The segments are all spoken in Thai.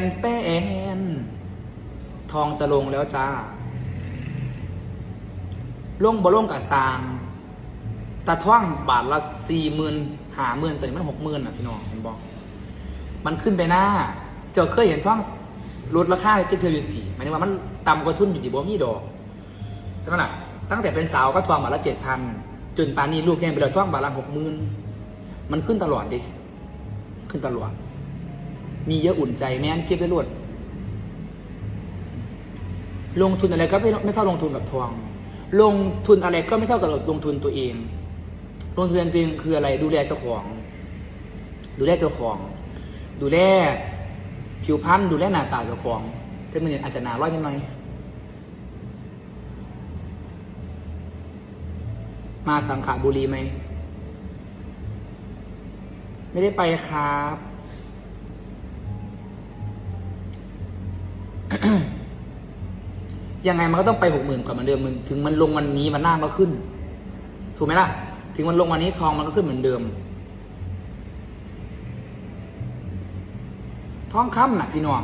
นแฟน ทองจะลงแล้วจ้า ลงบ่ลงกับซางตาท่องบาทละสี่หมื่นหาหมื่นต่นี่มันหกหมื่นอะพี่น้องเห็นบอก มันขึ้นไปหน้า เจ้าเคยเห็นท่องลดราคาที่เธออยู่ตีหมายถึงว่ามันต่ำกว่าทุนอยู่ที่บ่มีดอกใช่ไหมล่ะตั้งแต่เป็นสาวก็ทองบาทละเจ็ดพันจนป่านนี้ลูกแกไปเลยท่องบาทละหกหมื่นมันขึ้นตลอดดิ ขึ้นตลอด มีเยอะอุ่นใจแม่นเก็บไปรวด ลงทุนอะไรก็ไม่ไม่เท่าลงทุนกับทอง ลงทุนอะไรก็ไม่เท่ากับลงทุนตัวเอง ลงทุนตัวเองคืออะไร ดูแลเจ้าของ ดูแลเจ้าของ ดูแลผิวพรรณดูแลหน้าตาเจ้าของแต่มันเนี่ยอาจจะหนาร้อยนิดหน่อยมาสังขบุรีไหม ไม่ได้ไปครับ ยังไงมันก็ต้องไปหกหมื่นก่อนเหมือนเดิมมันถึงมันลงวันนี้มันหน้าก็ขึ้น ถูกไหมล่ะ ถึงมันลงวันนี้ทองมันก็ขึ้นเหมือนเดิม ทองคำน่ะพี่น้อง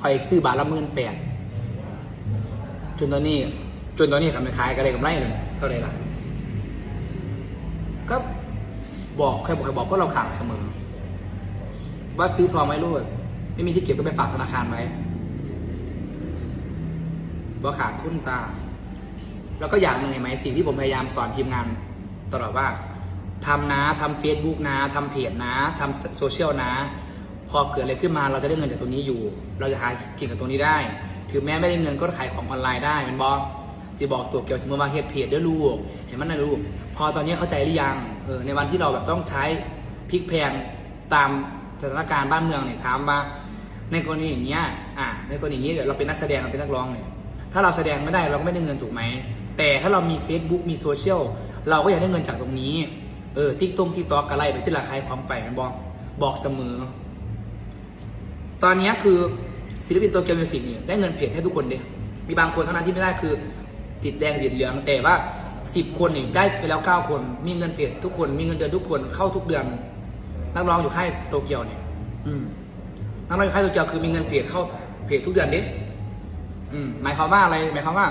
คอยซื้อบาทละหมื่นแปดจนตอนนี้ จนตอนนี้ทำไปขายก็ได้กำไรเลยเท่าไรล่ะ ก็บอกใครบอกใครบอกพวกเราข่าวเสมอ ว่าซื้อทองไว้รูด ไม่มีที่เก็บก็ไปฝากธนาคารไว้บ่ขาดทุนตาแล้วก็อย่างหนึ่งเห็นไหมสิ่งที่ผมพยายามสอนทีมงาน ตลอดว่าทำนะทำเฟซบุ๊กนะทำเพจนะทำโซเชียลนะ พอเกิดอะไรขึ้นมาเราจะได้เงินจากตรงนี้อยู่ เราจะหากินกับตรงนี้ได้ ถึงแม้ไม่ได้เงินก็ขายของออนไลน์ได้มันบอกจะบอกตัวเกี่ยวสมมติว่าเฮ็ดเพจด้วยลูกเห็นมันนะลูกพอตอนนี้เข้าใจหรือยังเออในวันที่เราแบบต้องใช้พลิกแพงตาม สถานการณ์บ้านเมืองเนี่ยถามว่า ในกรณีอย่างเงี้ยอะในกรณีอย่างนี้เราเป็นนักแสดงเราเป็นนักร้องเนี่ยถ้าเราแสดงไม่ได้เราก็ไม่ได้เงินถูกไหมแต่ถ้าเรามี Facebook มีโซเชียลเราก็อยากได้เงินจากตรงนี้เออติ๊กตงติ๊กตอกอะไรไปที่ราคายความไปมันบอกบอกเสมอ ตอนนี้คือศิลปินตัวเกียวมิวสิกเนี่ยได้เงินเพจให้ทุกคนเดียมีบางคนเท่านั้นที่ไม่ได้คือ ติดแดงติดเหลืองแต่ว่าสิบคนเนี่ยได้ไปแล้วเก้าคน มีเงินเพจทุกคนมีเงินเดือนทุกคนเข้าทุกเดือนนักร้องอยู่ค่ายโตเกียวเนี่ย อืมนักร้องอยู่ค่ายโตเกียวคือมีเงินเพจเข้าเพจทุกเดือนด้อืมหมายความว่าอะไร หมายความว่า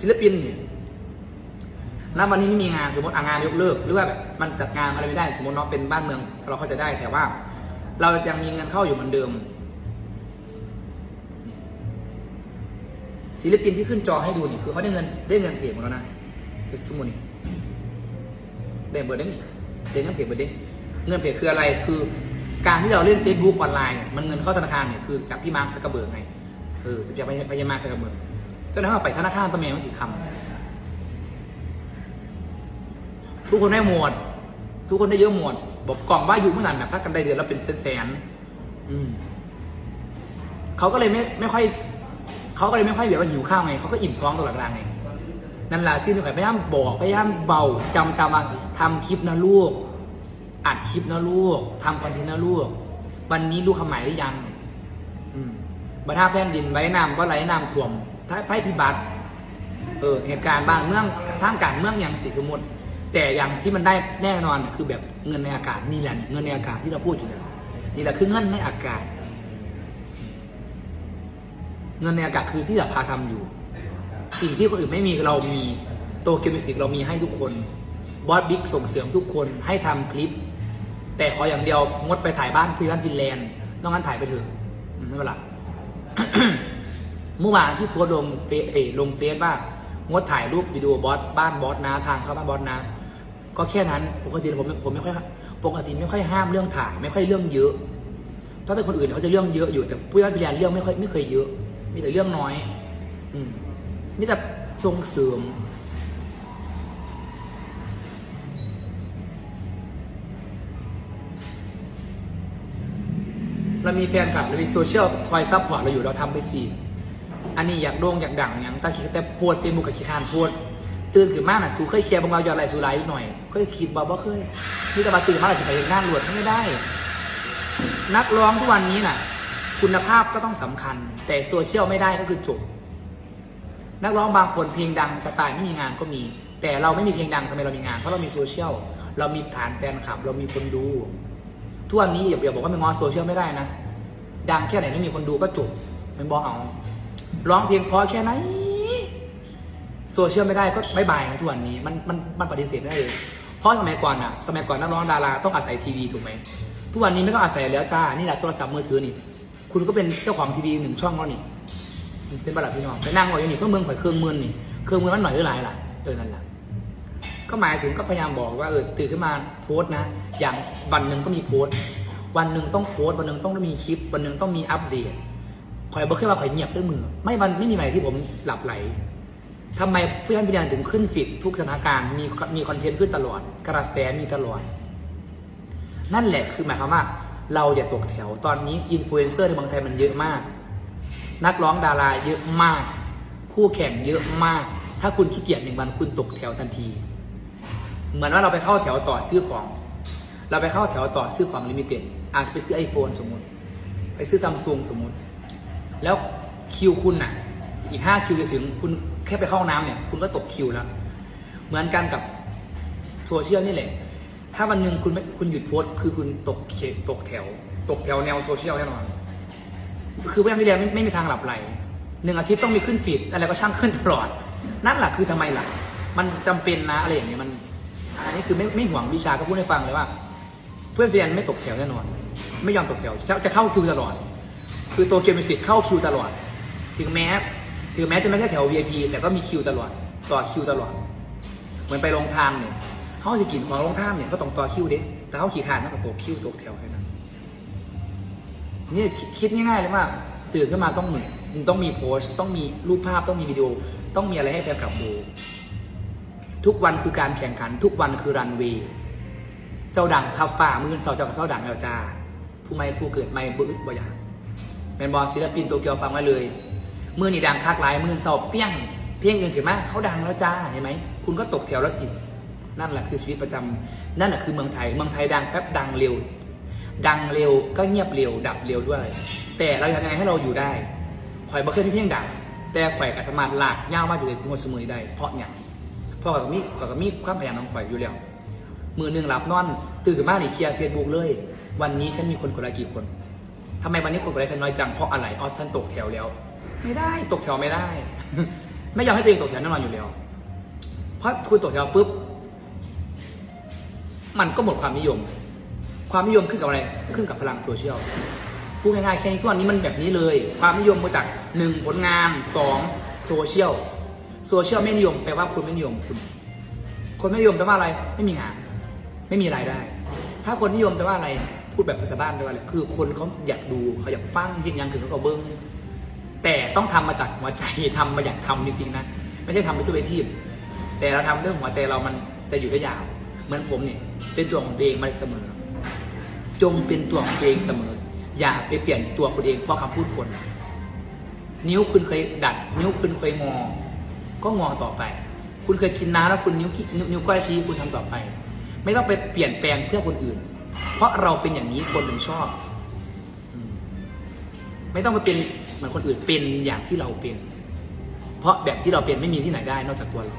ศิลปินเนี่ยณวันนี้ไม่มีงานสมมติงานยกเลิก หรือว่าแบบมันจัดงานอะไรไม่ได้ สมมติน้องเป็นบ้านเมือง เราเข้าใจได้แต่ว่า เรายังมีเงินเข้าอยู่เหมือนเดิม ศิลปินที่ขึ้นจอให้ดูนี่คือเขาได้เงินได้เงินเพจหมดแล้วนะคือสมมตินี่ได้เบอร์ได้นี่ได้เงินเพจเบอร์ได้เงินเพจคืออะไรคือ การที่เราเล่น Facebook ออนไลน์เนี่ยมันเงินเข้าธนาคารเนี่ยคือจากพี่มาร์คซักกระเบิร์กไงเออจากพยพยามาร์คซักกระเบิร์กจ้าหน้าที่ไปธนาคารประเมนมันสีคำทุกคนได้หมดทุกคนได้เยอะหมดบอกกล่องว่าอยู่เมื่อไหร่แบบพักกันได้เดือนแล้วเป็นแสนๆอืมเขาก็เลยไม่ไม่ค่อยเขาก็เลยไม่ค่อยแบบว่าหิวข้าวไงเขาก็อิ่มท้องตลอดเวลาไงนั่นแหละสิ่งที่ข่อยพยายามบอกพยายามเบาจำจำมาทำคลิปนะลูก อัดคลิปนะลูกทำคอนเทนต์นะลูก วันนี้ลูกคำหมายหรือยัง อืมบัท่าแผ่นดินไว้น้ำก็ไหลน้ำท่วมถ้าไพ่พิบัติ เออ เหตุการณ์บ้านเมืองท่ามกลางเมืองอย่างสีสมุทรแต่อย่างที่มันได้แน่นอนคือแบบเงินในอากาศนี่แหละเงินในอากาศที่เราพูดอยู่เนี่ยนี่แหละคือเงินในอากาศ เงินในอากาศคือที่เราพาทำอยู่ สิ่งที่คนอื่นไม่มีเรามีโตเกียวมิวสิกเรามีให้ทุกคนบอสบิ๊กส่งเสริมทุกคนให้ทำคลิป แต่ขออย่างเดียวงดไปถ่ายบ้านพี่บ้านฟินแลนด์นอกนั้นถ่ายไปเถอะอืมไม่เป็นไรเมื่อวานที่โพสลงเฟซเอลงเฟซว่างดถ่ายรูปวิดีโอบอสบ้านบอสนะทางเข้าบ้านบอสนะ ก็แค่นั้นปกติผมผมไม่ค่อยปกติไม่ค่อยห้ามเรื่องถ่าย ไม่ค่อยเรื่องเยอะ ถ้าเป็นคนอื่นเขาจะเรื่องเยอะอยู่แต่ผู้ย่านฟินแลนด์เรื่องไม่ค่อยไม่เคยเยอะ มีแต่เรื่องน้อย อืมมีแต่ส่งเสริม เรามีแฟนคลับเรามีโซเชียลคอยซัพพอร์ตเราอยู่เราทำไปสิอันนี้อยากโด่งอยากดังอย่างตาคิดแต่โพดเฟซบุ๊กกับขี้คานโพดตื่นขึ้นมากน่ะสูเคยเคลียร์บางเราหยอดไหลสูไลฟ์หน่อยเคยคิดบอกว่าเคยนี่แต่มาตื่นมาแล้วสิไปงานหลวดไม่ได้ นักร้องทุกวันนี้น่ะ คุณภาพก็ต้องสำคัญ แต่โซเชียลไม่ได้ก็คือจบนักร้องบางคนเพลงดังจะตายไม่มีงานก็มี แต่เราไม่มีเพลงดังทำไมเรามีงานเพราะเรามีโซเชียลเรามีฐานแฟนคลับ เรามีคนดู ทุกวันนี้อย่าบอกว่าไม่งอโซเชียลไม่ได้นะ ดังแค่ไหนไม่มีคนดูก็จบไม่บอกเอาร้องเพลงพราะแค่ไหนโซเชียลไม่ได้ก็บายบายนะทุกวันนี้มันมันมันปฏิเสธได้เลยเพราะสมัยก่อนอะสมัยก่อนนักร้องดาราต้องอาศัยทีวีถูกไหมทุกวันนี้ไม่ต้องอาศัยแล้วจ้านี่แหละโทรศัพท์มือถือนี่ คุณก็เป็นเจ้าของทีวีหนึ่งช่องแล้วนี่เป็นประหลัดพี่น้องไปนั่งรออยู่นี่ก็เมืองข่อยเครื่องมือนี่เครื่องมือมันหน่อยหรือหลายล่ะเออนั่นแหละ ก็หมายถึงก็พยายามบอกว่าเออตื่นขึ้นมาโพสต์นะ อย่างวันหนึ่งก็มีโพสต์ วันหนึ่งต้องโพสต์วันหนึ่งต้องมีคลิป วันหนึ่งต้องมีอัปเดตข่อยบอกขึ้นมาข่อยเงียบด้วยมือ ไม่มันไม่มีอะไรที่ผมหลับไหลทำไมเพื่อนพี่แดนถึงขึ้นฟิตทุกสถานการณ์มีมีคอนเทนต์ขึ้นตลอด กระแสมีตลอด นั่นแหละคือหมายความว่า เราอย่าตกแถวตอนนี้อินฟลูเอนเซอร์ในเมืองไทยมันเยอะมาก นักร้องดาราเยอะมาก คู่แข่งเยอะมาก ถ้าคุณขี้เกียจหนึ่งวันคุณตกแถวทันที เหมือนว่าเราไปเข้าแถวต่อซื้อของ เราไปเข้าแถวต่อซื้อของลิมิเต็ดอาจจะไปซื้อ iPhone สมมุติ ไปซื้อซัมซุงสมมุติ แล้วคิวคุณน่ะ อีกห้าคิวจะถึงคุณแค่ไปเข้าห้องน้ำเนี่ย คุณก็ตกคิวแล้ว เหมือนกันกับโซเชียลนี่แหละ ถ้าวันหนึ่งคุณไม่คุณหยุดโพสต์คือคุณตกเขตตกแถว ตกแถวแนวโซเชียลแน่นอน คือพี่แอมพี่เรียนไม่ไม่มีทางหลับไหลหนึ่งอาทิตย์ต้องมีขึ้นฟีดอะไรก็ช่างขึ้นตลอด นั่นแหละคือทำไมล่ะ มันจำเป็นนะอะไรอย่างเงี้มัน อันนี้คือไม่ไม่ห่วงวิชาก็พูดให้ฟังเลยว่า เพื่อนเรียนไม่ตกแถวแน่นอน ไม่ยอมตกแถวจะจะเข้าคิวตลอด คือตัวเกมมิสิตเข้าคิวตลอด ถึงแม้ถึงแม้จะไม่ใช่แถว VIP แต่ก็มีคิวตลอด ต่อคิวตลอด เหมือนไปลงทามเนี่ยเขาจะกินของลงทามเนี่ยเขาต้องต่อคิวเด้แต่เขาขี่ขานเขาก็ตกคิวตกแถวแค่นั้นนี่คิดง่ายๆเลยว่าตื่นขึ้นมาต้องเหนื่อยต้องมีโพสต์ต้องมีรูปภาพต้องมีวิดีโอ ต้องมีอะไรให้แฟนคลับดู ทุกวันคือการแข่งขัน ทุกวันคือรันเวย์เจ้าดังขับฝ่ามือเสาเจ้ากับเสาดังแล้วจ้าผู้ไม่ผู้เกิดไม่บื้อบ่อยางเป็นบอลศิลปินโตเกียวฟังไว้เลยมือนี่ดังคักหลายมือเสาเปี้ยง เพียงเงินขึ้นมาเขาดังแล้วจ้าเห็นไหมคุณก็ตกแถวแล้วสินั่นแหละคือชีวิตประจำนั่นแหละคือเมืองไทยเมืองไทยดังแป๊บดังเร็ว ดังเร็วก็เงียบเร็ว ดับเร็วด้วย แต่เราทำยังไงให้เราอยู่ได้ข่อยบ่เคยมีเพียงดังแต่ข่อยก็สามารถลากย่าวมาอยู่ในหัวสมุนได้เพราะอย่าง พราะข่อยก็มีข่อยก็มีความพยายามของข่อยอยู่แล้วมือหนึ่งหลับนอน ตื่นขึ้นมานี่เคลียร์เฟซบุ๊กเลย วันนี้ฉันมีคนกดไลค์กี่คนทำไมวันนี้คนกดไลค์ฉันน้อยจังเพราะอะไรอ๋อฉันตกแถวแล้ว ไม่ได้ตกแถวไม่ได้ ไม่ยอมให้ตัวเองตกแถวแน่นอนอยู่แล้วเพราะคุณตกแถวปุ๊บมันก็หมดความนิยม ความนิยมขึ้นกับอะไรขึ้นกับพลังโซเชียลพูดง่ายๆแค่นี้ทุกวันนี้มันแบบนี้เลย ความนิยมมาจากหนึ่งผลงานสองโซเชียล โซเชียลไม่นิยมแปลว่าคุณไม่นิยมคุณ คนไม่นิยมแปลว่าอะไร ไม่มีงาน ไม่มีรายได้ ถ้าคนนิยมแปลว่าอะไร พูดแบบภาษาบ้านแปลว่าอะไร คือคนเขาอยากดูเขาอยากฟังเห็นยังถึงเขาก็เบิ้งแต่ต้องทำมาจากหัวใจทำมาอยากทำจริงๆนะ ไม่ใช่ทำไปช่วยไปทีแต่เราทำด้วยหัวใจเรามันจะอยู่ได้ยาว เหมือนผมเนี่ยเป็นตัวของตัวเองมาเสมอ จงเป็นตัวของตัวเองเสมอ อย่าไปเปลี่ยนตัวคุณเองเพราะคำพูดคน นิ้วคุณเคยดัด นิ้วคุณเคยงอ ก็งอต่อไป คุณเคยกินน้ำแล้วคุณนิ้วคีนิ้วนิ้วก้อยชี้คุณทำต่อไป ไม่ต้องไปเปลี่ยนแปลงเพื่อคนอื่น เพราะเราเป็นอย่างนี้คนถึงชอบ ไม่ต้องไปเป็นเหมือนคนอื่นเป็นอย่างที่เราเป็น เพราะแบบที่เราเป็นไม่มีที่ไหนได้นอกจากตัวเรา